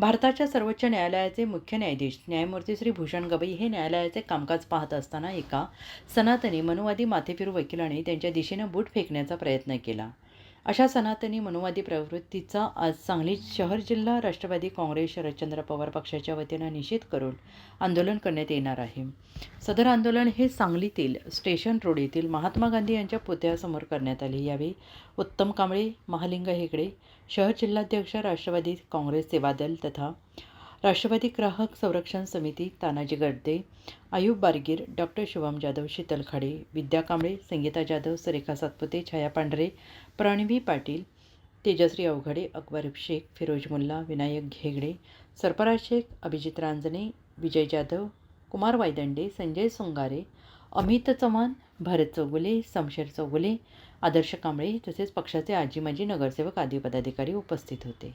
भारताच्या सर्वोच्च न्यायालयाचे मुख्य न्यायाधीश न्यायमूर्ती श्री भूषण गवई हे न्यायालयाचे कामकाज पाहत असताना एका सनातनी मनुवादी माथेफिरू वकिलाने त्यांच्या दिशेनं बूट फेकण्याचा प्रयत्न केला. अशा सनातनी मनोवादी प्रवृत्तीचा आज सांगली शहर जिल्हा राष्ट्रवादी काँग्रेस शरदचंद्र पवार पक्षाच्या वतीनं निषेध करून आंदोलन करण्यात येणार आहे. सदर आंदोलन हे सांगलीतील स्टेशन रोड येथील महात्मा गांधी यांच्या पुतळ्यासमोर करण्यात आले. यावेळी उत्तम कांबळे महालिंग हेगडे शहर जिल्हाध्यक्ष राष्ट्रवादी काँग्रेस सेवादल तथा राष्ट्रवादी ग्राहक संरक्षण समिती तानाजी गर्दे आयुब बारगीर डॉक्टर शिवम जाधव शीतल खाडे विद्या कांबळे संगीता जाधव सरेखा सातपुते छाया पांढरे प्रणवी पाटील तेजश्री अवघडे अकबर शेख फिरोज मुल्ला विनायक घेगडे सरफराज शेख अभिजित रांजणे विजय जाधव कुमार वायदंडे संजय सोंगारे अमित चव्हाण भारत चौगुले समशेर चौगुले आदर्श कांबळे तसेच पक्षाचे आजी माजी नगरसेवक आदी पदाधिकारी उपस्थित होते.